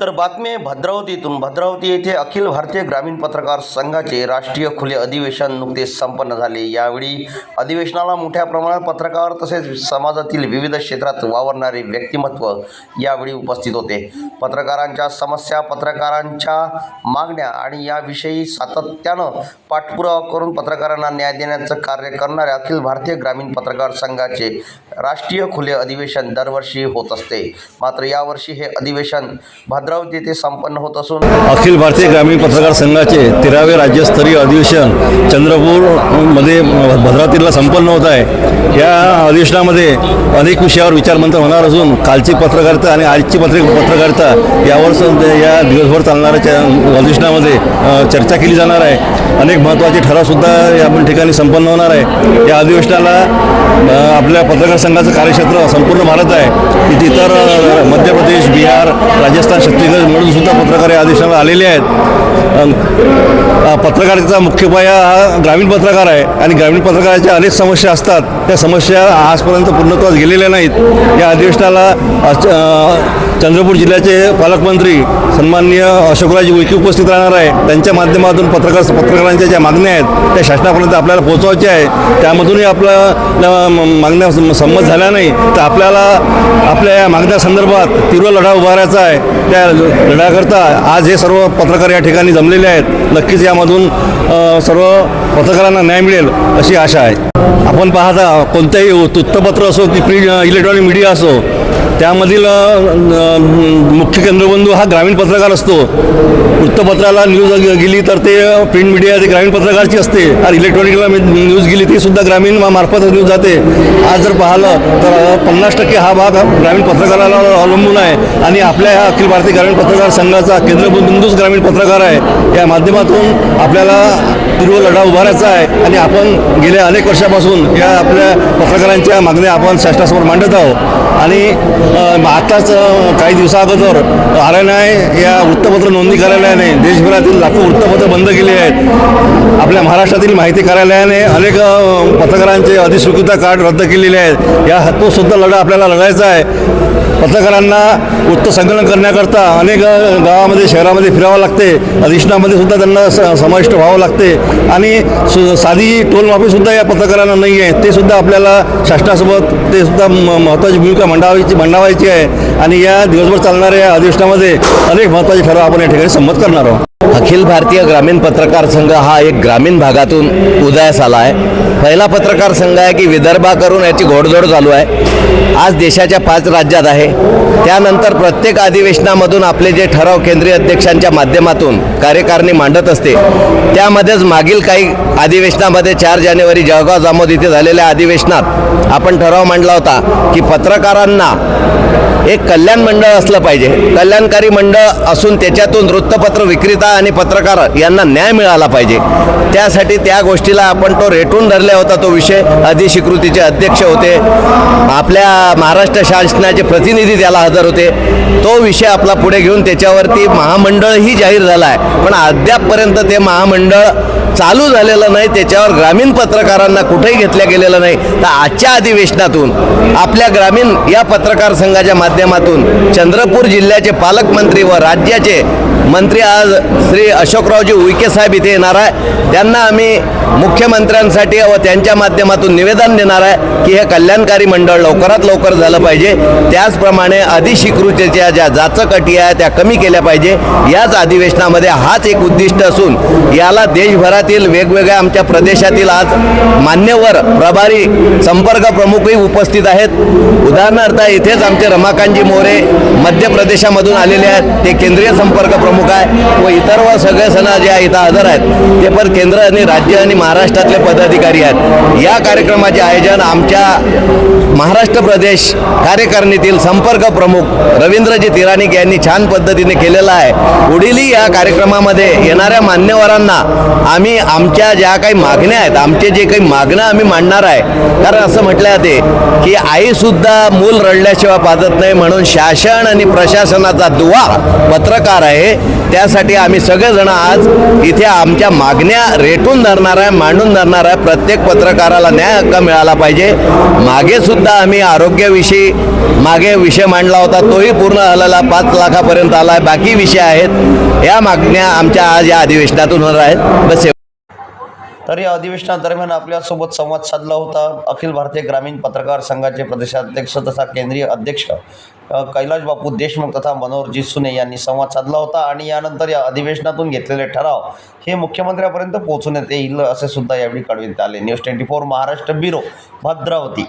तर बातमी भद्रावतीतून. भद्रावती येथे अखिल भारतीय ग्रामीण पत्रकार संघाचे राष्ट्रीय खुले अधिवेशन नुकतेच संपन्न झाले. यावेळी अधिवेशनाला मोठ्या प्रमाणात पत्रकार तसेच समाजातील विविध क्षेत्रात वावरणारे व्यक्तिमत्व यावेळी उपस्थित होते. पत्रकारांच्या समस्या पत्रकारांच्या मागण्या आणि याविषयी सातत्यानं पाठपुरावा करून पत्रकारांना न्याय देण्याचं कार्य करणाऱ्या अखिल भारतीय ग्रामीण पत्रकार संघाचे राष्ट्रीय खुले अधिवेशन दरवर्षी होत असते. मात्र यावर्षी हे अधिवेशन भद्र भद्रावती येथे संपन्न होत असून अखिल भारतीय ग्रामीण पत्रकार संघाचे तेरावे राज्यस्तरीय अधिवेशन चंद्रपूरमध्ये भद्रावतीला संपन्न होत आहे. या अधिवेशनामध्ये अनेक विषयावर विचारमंथन होणार असून कालची पत्रकारिता आणि आजची पत्रिक पत्रकारिता यावर या दिवसभर चालणाऱ्या अधिवेशनामध्ये चर्चा केली जाणार आहे. अनेक महत्त्वाचे ठरावसुद्धा या ठिकाणी संपन्न होणार आहे. या अधिवेशनाला आपल्या पत्रकार संघाचं कार्यक्षेत्र संपूर्ण भारत आहे. इतर मध्य प्रदेश बिहार राजस्थान तिथं मिळून सुद्धा पत्रकार या आदेशाला आलेले आहेत. अ, पत्रकारितेचा मुख्य पाया हा ग्रामीण पत्रकार आहे. आणि ग्रामीण पत्रकाराच्या अनेक समस्या असतात. त्या समस्या आजपर्यंत पूर्णत्वास गेलेल्या नाहीत. या अधिवेशनाला चंद्रपूर जिल्ह्याचे पालकमंत्री सन्माननीय अशोकराजी उईके उपस्थित राहणार आहे. त्यांच्या माध्यमातून पत्रकार पत्रकारांच्या ज्या मागण्या आहेत त्या शासनापर्यंत आपल्याला पोहोचवायच्या आहे त्यामधूनही आपल्या मागण्या संमत झाल्या नाही. तर आपल्याला आपल्या या मागण्यासंदर्भात तीव्र लढा उभारायचा आहे. त्या लढ्याकरता आज हे सर्व पत्रकार या ठिकाणी जमलेले आहेत. नक्कीच यामधून सर्व पत्रकारांना न्याय मिळेल अशी आशा आहे. आपण पाहता कोणतंही वृत्तपत्र असो की प्रिंट इलेक्ट्रॉनिक मीडिया असो त्यामधील मुख्य केंद्रबिंदू हा ग्रामीण पत्रकार असतो. वृत्तपत्राला न्यूज गेली तर ते प्रिंट मीडिया ते ग्रामीण पत्रकारची असते. आणि इलेक्ट्रॉनिकला न्यूज गेली ती सुद्धा ग्रामीण मार्फत न्यूज जाते. आज जर पाहिलं तर पन्नास टक्के हा भाग ग्रामीण पत्रकाराला अवलंबून आहे. आणि आपल्या ह्या अखिल भारतीय ग्रामीण पत्रकार संघाचा केंद्रबिंदूच ग्रामीण पत्रकार आहे. या माध्यमातून आपल्याला तीव्र लढा उभारायचा आहे. आणि आपण गेल्या अनेक वर्षापासून या आपल्या पत्रकारांच्या मागण्या आपण शासनासमोर मांडत आहोत. आणि आत्ताच काही दिवसाअगोदर आर एन आय या वृत्तपत्र नोंदणी कार्यालयाने देशभरातील लाखो वृत्तपत्र बंद केली आहेत. आपल्या महाराष्ट्रातील माहिती कार्यालयाने अनेक पत्रकारांचे अधिस्वीकृता कार्ड रद्द केलेले आहेत. या तो सुद्धा लढा आपल्याला लढायचा आहे. पत्रकारांना वृत्त संकलन करण्याकरता अनेक गावामध्ये शहरामध्ये फिरावं लागते. अधिष्ठामध्ये सुद्धा त्यांना स समाविष्ट व्हावं लागते. आणि सु साधी टोलमाफीसुद्धा या पत्रकारांना नाही आहे. ते सुद्धा आपल्याला शासनासोबत ते सुद्धा म महत्त्वाची भूमिका मांडावायची मांडावायची आहे. आणि या दिवसभर चालणाऱ्या या अधिवेशनामध्ये अनेक महत्त्वाचे ठराव आपण या ठिकाणी संमत करणार आहोत. अखिल भारतीय ग्रामीण पत्रकार संघ हा एक ग्रामीण भागातून उदयास आला आहे. पहिला पत्रकार संघ आहे की विदर्भा करून याची घोडदौड चालू आहे. आज देशाच्या पाच राज्यात आहे. त्यानंतर प्रत्येक अधिवेशनामधून आपले जे ठराव केंद्रीय अध्यक्षांच्या माध्यमातून कार्यकारिणी मांडत असते त्यामध्येच मागील काही अधिवेशनामध्ये चार जानेवारी जळगाव जामोद इथे झालेल्या अधिवेशनात आपण ठराव मांडला होता की पत्रकारांना एक कल्याण मंडळ असलं पाहिजे. कल्याणकारी मंडळ असून त्याच्यातून वृत्तपत्र विक्रेता आणि पत्रकार यांना न्याय मिळाला पाहिजे. त्यासाठी त्या गोष्टीला आपण तो रेटून धरला होता तो विषय. अधिस्वीकृतीचे अध्यक्ष होते. आपल्या महाराष्ट्र शासनाचे प्रतिनिधी त्याला हजर होते. तो विषय आपला पुढे घेऊन त्याच्यावरती महामंडळही जाहीर झाला आहे. पण अद्यापपर्यंत ते महामंडळ चालू झालेलं नाही त्याच्यावर ग्रामीण पत्रकारांना कुठेही घेतल्या गेलेलं नाही. तर आजच्या अधिवेशनातून आपल्या ग्रामीण या पत्रकार संघाच्या माध्यमातून चंद्रपूर जिल्ह्याचे पालकमंत्री व राज्याचे मंत्री आज श्री अशोकरावजी उईके साहेब इथे येणार आहे. त्यांना आम्ही मुख्यमंत्र्यांसाठी व त्यांच्या माध्यमातून निवेदन देणार आहे की हे कल्याणकारी मंडळ लवकरात लवकर झालं पाहिजे. त्याचप्रमाणे अधिस्वीकृतीच्या ज्या जाचक अटी त्या कमी केल्या पाहिजे. याच अधिवेशनामध्ये हाच एक उद्दिष्ट असून याला देशभरात शहरातील वेगवेगळ्या आमच्या प्रदेशातील आज मान्यवर प्रभारी संपर्क प्रमुखही उपस्थित आहेत. उदाहरणार्थ इथेच आमचे रमाकांतजी मोरे मध्य प्रदेशामधून आलेले आहेत. ते केंद्रीय संपर्क प्रमुख आहे व इतर व सगळे सण जे इथं हजर आहेत. ते पण केंद्र आणि राज्य आणि महाराष्ट्रातले पदाधिकारी आहेत. या कार्यक्रमाचे आयोजन आमच्या महाराष्ट्र प्रदेश कार्यकारिणीतील संपर्क प्रमुख रवींद्रजी तिराणिक यांनी छान पद्धतीने केलेला आहे. पुढीलही या कार्यक्रमामध्ये येणाऱ्या मान्यवरांना आम्ही आम्ही आमच्या ज्या काही मागण्या आहेत आमचे जे काही मागणं आम्ही मांडणार आहे कारण असं म्हटलं जाते की आईसुद्धा मूल रडल्याशिवाय पाजत नाही म्हणून शासन आणि प्रशासनाचा दुवा पत्रकार आहे त्यासाठी आम्ही सगळेजण आज इथे आमच्या मागण्या रेटून धरणार आहे मांडून धरणार आहे. प्रत्येक पत्रकाराला न्याय हक्क मिळाला पाहिजे. मागे सुद्धा आम्ही आरोग्याविषयी मागे विषय मांडला होता तोही पूर्ण झालेला पाच लाखापर्यंत आला आहे. बाकी विषय आहेत. या मागण्या आमच्या आज या अधिवेशनातून होणार आहेत. बस तर या अधिवेशनादरम्यान आपल्यासोबत संवाद साधला होता. अखिल भारतीय ग्रामीण पत्रकार संघाचे प्रदेशाध्यक्ष तथा केंद्रीय अध्यक्ष कैलाश बापू देशमुख तथा मनोहरजी सुने यांनी संवाद साधला होता आणि यानंतर या अधिवेशनातून घेतलेले ठराव हे मुख्यमंत्र्यापर्यंत पोहोचवण्यात येईल असे सुद्धा यावेळी कळविण्यात आले. News twenty four Maharashtra bureau Bhadravati.